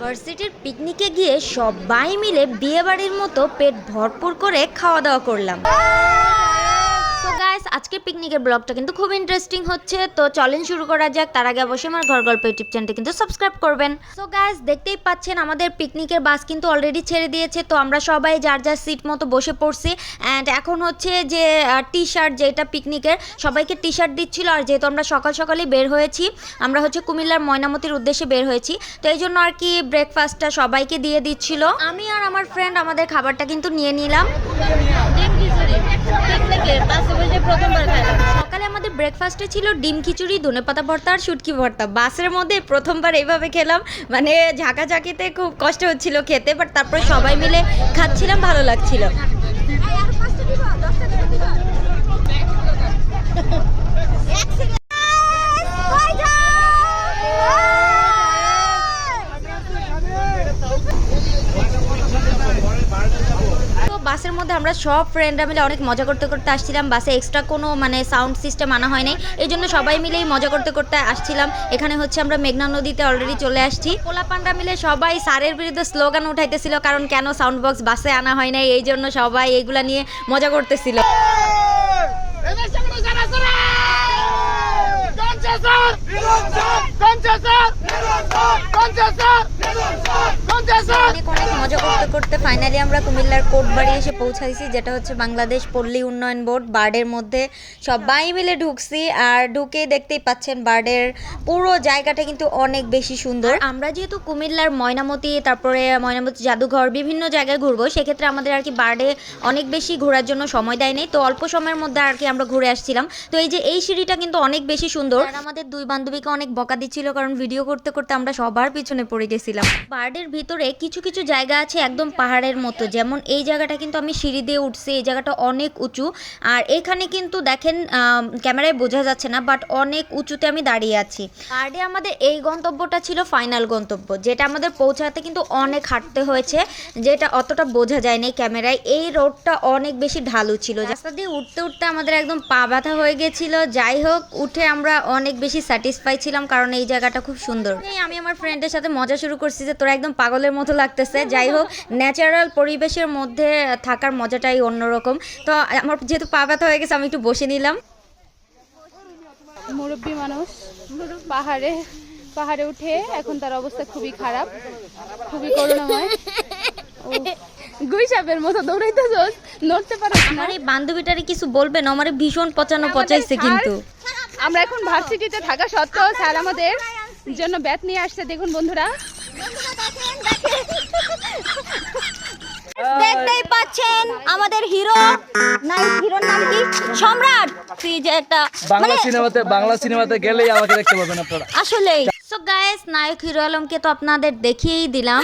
ভার্সিটির পিকনিকে গিয়ে সবাই মিলে বিয়েবাড়ির মতো পেট ভরপুর করে খাওয়া দাওয়া করলাম। আজকের পিকনিকের ব্লগটা কিন্তু খুব ইন্টারেস্টিং হচ্ছে। তো চলেন শুরু করা যাক। তার আগে অবশ্যই আমার ঘর গল্প ইউটিউব চ্যানেলটি কিন্তু সাবস্ক্রাইব করবেন। তো গাইস দেখতেই পাচ্ছেন আমাদের পিকনিকের বাস কিন্তু অলরেডি ছেড়ে দিয়েছে। তো আমরা সবাই যার যার সিট মতো বসে পড়ছি। অ্যান্ড এখন হচ্ছে যে টি শার্ট যেটা পিকনিকের, সবাইকে টি শার্ট দিচ্ছিল। আর যেহেতু আমরা সকাল সকালেই বের হয়েছি, আমরা হচ্ছে কুমিল্লার ময়নামতির উদ্দেশ্যে বের হয়েছি। তো এই জন্য আর কি ব্রেকফাস্টটা সবাইকে দিয়ে দিচ্ছিল। আমি আর আমার ফ্রেন্ড আমাদের খাবারটা কিন্তু নিয়ে নিলাম। সকালে আমাদের ব্রেকফাস্টে ছিল ডিম খিচুড়ি, ধনে পাতা ভর্তা আর শুটকি ভর্তা। বাসের মধ্যে প্রথমবার এইভাবে খেলাম। মানে ঝাঁকাঝাঁকিতে খুব কষ্ট হচ্ছিল খেতে বাট তারপরে সবাই মিলে খাচ্ছিলাম, ভালো লাগছিল তো বাসের মধ্যে আমরা সব ফ্রেন্ডরা মিলে অনেক মজা করতে করতে আসছিলাম বাসে এক্সট্রা কোনো মানে সাউন্ড সিস্টেম আনা হয় নাই এই জন্য সবাই মিলেই মজা করতে করতে আসছিলাম এখানে হচ্ছে আমরা মেঘনা নদীতে অলরেডি চলে আসছি পোলাপানরা মিলে সবাই সারের বিরুদ্ধে স্লোগান উঠাইতেছিল কারণ কেন সাউন্ড বক্স বাসে আনা হয় নাই এই জন্য সবাই এইগুলা নিয়ে মজা করতেছিল সামনে যারা যারা কনসেসর কনসেসর কনসেসর কনসেসর অনেক অনেক মজা করতে ফাইনালি আমরা কুমিল্লার কোটবাড়ি এসে পৌঁছাইছি যেটা হচ্ছে বাংলাদেশ পল্লী উন্নয়ন বোর্ড। বার্ডের মধ্যে সবাই মিলে ঢুকছি আর ঢুকেই দেখতেই পাচ্ছেন বার্ডের পুরো জায়গাটা কিন্তু অনেক বেশি সুন্দর। আমরা যেহেতু কুমিল্লার ময়নামতি তারপরে ময়নামতি জাদুঘর বিভিন্ন জায়গায় ঘুরবো সেক্ষেত্রে আমাদের আর কি বার্ডে অনেক বেশি ঘোরার জন্য সময় দেয় নেই তো অল্প সময়ের মধ্যে আর কি আমরা ঘুরে আসছিলাম। তো এই যে এই সিঁড়িটা কিন্তু অনেক বেশি সুন্দর। আর আমাদের দুই বান্ধবীকে অনেক বকা দিচ্ছিল কারণ ভিডিও করতে করতে আমরা সবার পিছনে পড়ে গেছিলাম। বার্ডের ভিতরে কিছু কিছু জায়গা আছে একদম পাহাড়ের মতো। যেমন এই জায়গাটা কিন্তু আমি সিঁড়ি দিয়ে উঠছি, এই জায়গাটা অনেক উঁচু। আর এখানে কিন্তু দেখেন ক্যামেরায় বোঝা যাচ্ছে না বাট অনেক উঁচুতে আমি দাঁড়িয়ে আছি। বার্ডে আমাদের এই গন্তব্যটা ছিল ফাইনাল গন্তব্য, যেটা আমাদের পৌঁছাতে কিন্তু অনেক হাঁটতে হয়েছে, যেটা অতটা বোঝা যায়নি ক্যামেরায়। এই রোডটা অনেক বেশি ঢালু ছিল। রাস্তা দিয়ে উঠতে উঠতে আমাদের একদম পা ব্যথা হয়ে গেছিল। যাই হোক, উঠে আমরা অনেক বেশি স্যাটিসফাই ছিলাম, কারণ এই জায়গাটা খুব সুন্দর। আমি আমার ফ্রেন্ডের সাথে মজা শুরু করছি যে তোরা একদম পাগলের মতো লাগতেছে। যাই হোক ন্যাচারাল পরিবেশের মধ্যে থাকার মজাটাই অন্যরকম। তো আমার যেহেতু পা ব্যথা হয়ে গেছে আমি একটু বসে নিলাম। মুরব্বী মানুষ পাহাড়ে পাহাড়ে উঠে এখন তার অবস্থা খুবই খারাপ খুবই করুণাময়। গুই সাপের মতো দৌড়াইতেছস নড়তে পারছ না। আমার এই বান্ধবীটারে কিছু বলবেন? আমার ভীষণ পচানো পচাইছে কিন্তু। আমরা এখন ভার্সিটিতে থাকা সত্ত্বেও স্যার আমাদের জন্য ব্যাট নিয়ে আসছে। দেখুন বন্ধুরা। দেখতেই পাচ্ছেন আমাদের হিরো। নাই হিরোর নাম কি? সম্রাট। তুই যে একটা বাংলা সিনেমাতে বাংলা সিনেমাতে গেলেই আমাকে দেখতে পাবেন আপনারা। আসলেই। সো গাইস নায়ক হিরো আলমকে তো আপনাদের দেখিয়েই দিলাম।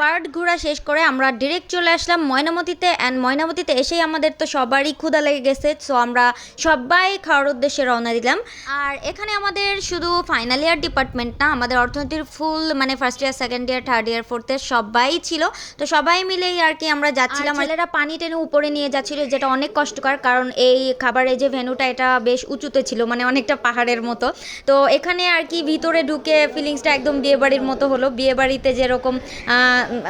বার্ড ঘোরা শেষ করে আমরা ডিরেক্ট চলে আসলাম ময়নামতিতে অ্যান্ড ময়নামতিতে এসেই আমাদের তো সবারই ক্ষুধা লেগে গেছে সো আমরা সবাই খাওয়ার উদ্দেশ্যে রওনা দিলাম। আর এখানে আমাদের শুধু ফাইনাল ইয়ার ডিপার্টমেন্ট না আমাদের অর্থনীতির ফুল মানে first year second year third year fourth year সবাই ছিল। তো সবাই মিলেই আর কি আমরা যাচ্ছিলাম। ছেলেরা পানি টেনে উপরে নিয়ে যাচ্ছিল যেটা অনেক কষ্টকর কারণ এই খাবারের যে ভেনুটা এটা বেশ উঁচুতে ছিল মানে অনেকটা পাহাড়ের মতো। তো এখানে আর কি ভিতরে ঢুকে ফিলিংসটা একদম বিয়েবাড়ির মতো হলো। বিয়েবাড়িতে যেরকম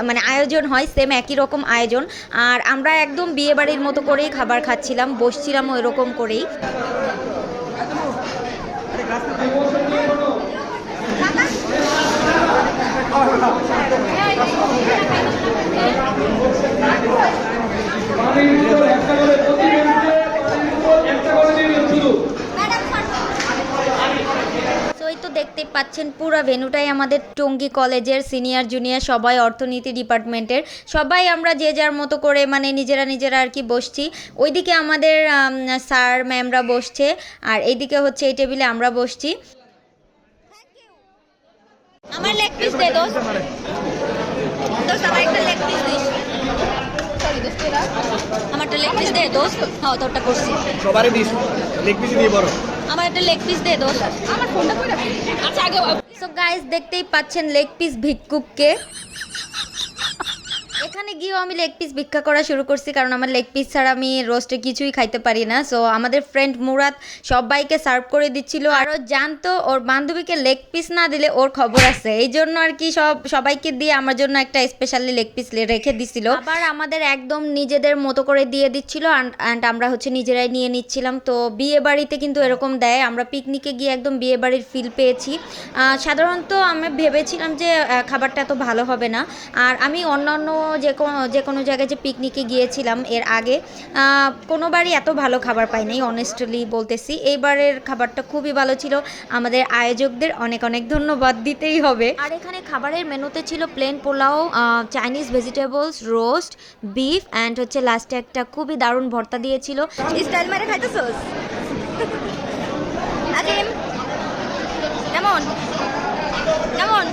মানে আয়োজন হয় সেম একই রকম আয়োজন। আর আমরা একদম বিয়েবাড়ির মতো করেই খাবার খাচ্ছিলাম, বসছিলাম ওই রকম করেই তো এই তো দেখতে পাচ্ছেন পুরো ভেনুটাই আমাদের টঙ্গী কলেজের সিনিয়র জুনিয়র সবাই অর্থনীতি ডিপার্টমেন্টের। সবাই আমরা যে যার মতো করে মানে নিজেরা নিজেরা আর কি বসছি। ওইদিকে আমাদের স্যার ম্যামরা বসছে আর এইদিকে হচ্ছে এই টেবিলে আমরা বসছি। আমার লেগ পিস দে দোস্ত। দোস্ত আমার একটা লেগ পিস দিস। আমারটা লেগ পিস দে দোস্ত। হ্যাঁ তোরটা করছি। সবারই দিস লেগ পিস দিয়ে বড় আমার একটা লেগ পিস দে দোস আমার ফোনটা রাখলি? আচ্ছা আগে সো গাইস দেখতেই পাচ্ছেন লেগ পিস ভিক্ষুককে। এখানে গিয়েও আমি লেগ পিস ভিক্ষা করা শুরু করছি, কারণ আমার লেগ পিস ছাড়া আমি রোস্টে কিছুই খাইতে পারি না। সো আমাদের ফ্রেন্ড মুরাদ সবাইকে সার্ভ করে দিচ্ছিল। আর ও জানতো, ওর বান্ধবীকে লেগ পিস না দিলে ওর খবর আছে। এই জন্য আর কি সব, সবাইকে দিয়ে আমার জন্য একটা স্পেশালি লেগ পিস রেখে দিছিল। আবার আমাদের একদম নিজেদের মতো করে দিয়ে দিচ্ছিল অ্যান্ড আমরা হচ্ছে নিজেরাই নিয়ে নিচ্ছিলাম। তো বিয়ে বাড়িতে কিন্তু এরকম দেয়। আমরা পিকনিকে গিয়ে একদম বিয়ে বাড়ির ফিল পেয়েছি। সাধারণত আমি ভেবেছিলাম যে খাবারটা এত ভালো হবে না। আর আমি অন্যান্য যে কোনো যে কোনো জায়গায় যে পিকনিকে গিয়েছিলাম এর আগে কোনোবারই এত ভালো খাবার পাই নাই অনেস্টলি বলতেছি। এইবারের খাবারটা খুবই ভালো ছিল। আমাদের আয়োজকদের অনেক অনেক ধন্যবাদ দিতেই হবে। আর এখানে খাবারের মেনুতে ছিল plain pulao Chinese vegetables roast beef and হচ্ছে লাস্টে একটা খুবই দারুণ ভর্তা দিয়েছিল। স্টাইল মারে খাইতেছোস কেমন? কেমন?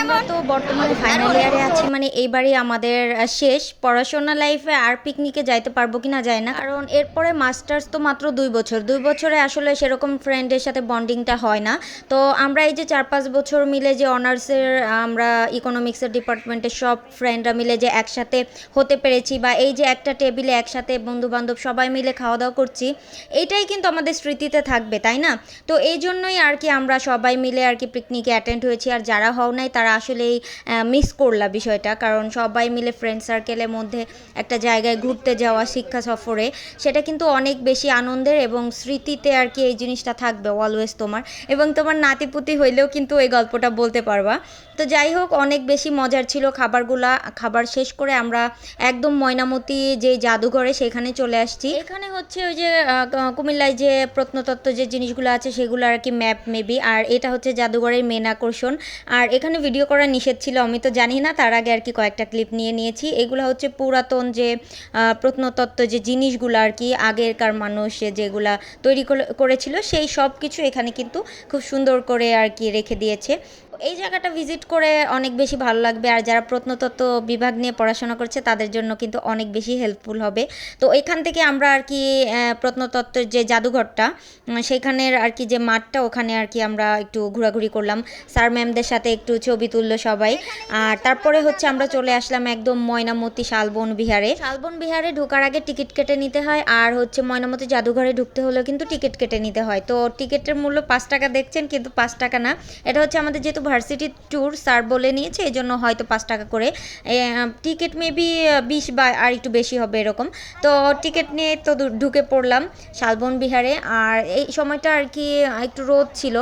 আমরা তো বর্তমানে ফাইনাল ইয়ারে আছি মানে এইবারই আমাদের শেষ। পড়াশোনা লাইফে আর পিকনিকে যাইতে পারব কিনা যায় না। কারণ এরপরে মাস্টার্স তো মাত্র দুই বছর। দুই বছরে আসলে সেরকম ফ্রেন্ডের সাথে বন্ডিংটা হয় না। তো আমরা এই যে চার পাঁচ বছর মিলে যে অনার্সের আমরা ইকোনমিক্সের ডিপার্টমেন্টের সব ফ্রেন্ডরা মিলে যে একসাথে হতে পেরেছি বা এই যে একটা টেবিলে একসাথে বন্ধু বান্ধব সবাই মিলে খাওয়া দাওয়া করছি, এইটাই কিন্তু আমাদের স্মৃতিতে থাকবে, তাই না? তো এই জন্যই আর কি আমরা সবাই মিলে আর কি পিকনিকে অ্যাটেন্ড হয়েছি। আর যারা হও নাই তারা আসলেই মিস করলা বিষয়টা। কারণ সবাই মিলে ফ্রেন্ড সার্কেলের মধ্যে একটা জায়গায় ঘুরতে যাওয়া শিক্ষা সফরে, সেটা কিন্তু অনেক বেশি আনন্দের এবং স্মৃতিতে আর কি এই জিনিসটা থাকবে অলওয়েজ তোমার। এবং তোমার নাতিপুতি হইলেও কিন্তু এই গল্পটা বলতে পারবা। তো যাই হোক, অনেক বেশি মজার ছিল খাবারগুলা। খাবার শেষ করে আমরা একদম ময়নামতি যে জাদুঘরে সেখানে চলে আসছি। এখানে হচ্ছে ওই যে কুমিল্লায় যে প্রত্নতত্ত্ব যে জিনিসগুলো আছে সেগুলো আর কি ম্যাপ মেবি আর এটা হচ্ছে জাদুঘরের মেন আকর্ষণ। আর এখানে ভিডিও করা নিষেধ ছিল, আমি তো জানি না, তার আগে আর কি কয়েকটা ক্লিপ নিয়ে নিয়েছি। এগুলো হচ্ছে পুরাতন যে প্রত্নতত্ত্ব যে জিনিসগুলো আর কি, আগেরকার মানুষ যেগুলা তৈরি করে- করেছিল, সেই সব কিছু এখানে কিন্তু খুব সুন্দর করে আর কি রেখে দিয়েছে। এই জায়গাটা ভিজিট করে অনেক বেশি ভালো লাগবে। আর যারা প্রত্নতত্ত্ব বিভাগ নিয়ে পড়াশোনা করছে তাদের জন্য কিন্তু অনেক বেশি হেল্পফুল হবে। তো এখান থেকে আমরা আর কি প্রত্নতত্ত্বের যে জাদুঘরটা উম, সেখানের আর কি যে মাঠটা ওখানে আর কি আমরা একটু ঘোরাঘুরি করলাম। স্যার ম্যামদের সাথে একটু ছবি তুললো সবাই। আর তারপরে হচ্ছে আমরা চলে আসলাম একদম ময়নামতি শালবন বিহারে। শালবন বিহারে ঢোকার আগে টিকিট কেটে নিতে হয়। আর হচ্ছে ময়নামতি জাদুঘরে ঢুকতে হলেও কিন্তু টিকিট কেটে নিতে হয়। তো টিকিটের মূল্য পাঁচ টাকা দেখছেন কিন্তু পাঁচ টাকা না। এটা হচ্ছে আমাদের যেহেতু ভার্সিটি ট্যুর স্যার বলে নিয়েছে এই জন্য হয়তো পাঁচ টাকা করে। টিকিট মেবি বিশ বা আর একটু বেশি হবে এরকম। তো টিকিট নিয়ে তো ঢুকে পড়লাম শালবন বিহারে। আর এই সময়টা আর কি একটু রোদ ছিল,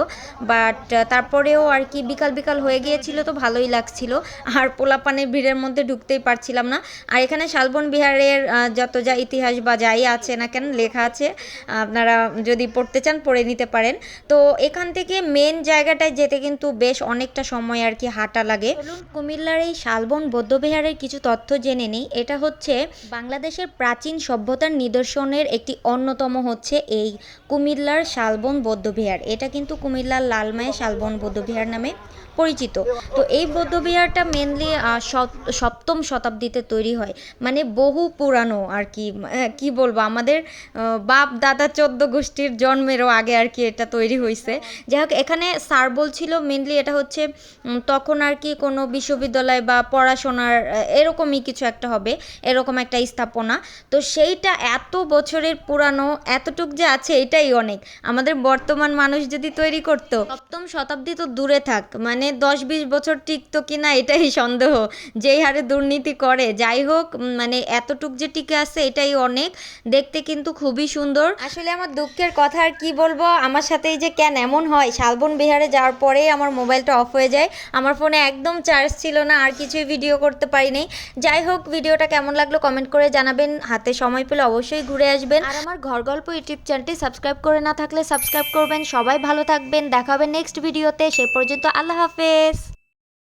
বাট তারপরেও আর কি বিকাল বিকাল হয়ে গিয়েছিল তো ভালোই লাগছিল। আর পোলাপানের ভিড়ের মধ্যে ঢুকতেই পারছিলাম না। আর এখানে শালবন বিহারের যত যা ইতিহাস বা যাই আছে না কেন লেখা আছে, আপনারা যদি পড়তে চান পড়ে নিতে পারেন। তো এখান থেকে মেন জায়গাটায় যেতে কিন্তু বেশ অনেকটা সময় আর কি হাঁটা লাগে। কুমিল্লার এই শালবন বৌদ্ধবিহারের কিছু তথ্য জেনে নিই। এটা হচ্ছে, বাংলাদেশের প্রাচীন সভ্যতার নিদর্শনের একটি অন্যতম হচ্ছে এই কুমিল্লার শালবন বৌদ্ধবিহার। এটা কিন্তু কুমিল্লার লালমায় শালবন বৌদ্ধবিহার নামে পরিচিত। তো এই বৌদ্ধবিহারটা মেনলি সপ্তম শতাব্দীতে তৈরি হয়। মানে বহু পুরানো আর কি কি বলব? আমাদের বাপ, দাদা, চোদ্দ গোষ্ঠীর জন্মেরও আগে আর কি এটা তৈরি হয়েছে যাই হোক এখানে স্যার বলছিল মেনলি এটা হচ্ছে তখন আর কি কোনো বিশ্ববিদ্যালয় বা পড়াশোনার এরকমই কিছু একটা হবে, এরকম একটা স্থাপনা। তো সেইটা এত বছরের পুরানো, এতটুক যে আছে এটাই অনেক। আমাদের বর্তমান মানুষ যদি তৈরি করতো, সপ্তম শতাব্দী তো দূরে থাক মানে দশ বিশ বছর টিকতো কিনা এটাই সন্দেহ। যেই হারে দুর্নীতি করে, যাই হোক মানে এতটুক যে টিকে আছে এটাই অনেক। দেখতে কিন্তু খুবই সুন্দর। আসলে আমার দুঃখের কথা আর কি বলব? আমার সাথে এই যে কেন এমন হয়, শালবন বিহারে যাওয়ার পরেই আমার মোবাইলটা অফ হয়ে যায়। আমার ফোনে একদম চার্জ ছিল না, আর কিছুই ভিডিও করতে পারিনি। যাই হোক ভিডিওটা কেমন লাগল কমেন্ট করে জানাবেন। হাতে সময় পেলে অবশ্যই ঘুরে আসবেন। আর আমার ঘর গল্প ইউটিউব চ্যানেলটি সাবস্ক্রাইব করে না থাকলে সাবস্ক্রাইব করবেন। সবাই ভালো থাকবেন। দেখাবেন নেক্সট ভিডিওতে সে পর্যন্ত আল্লাহ হাফেজ।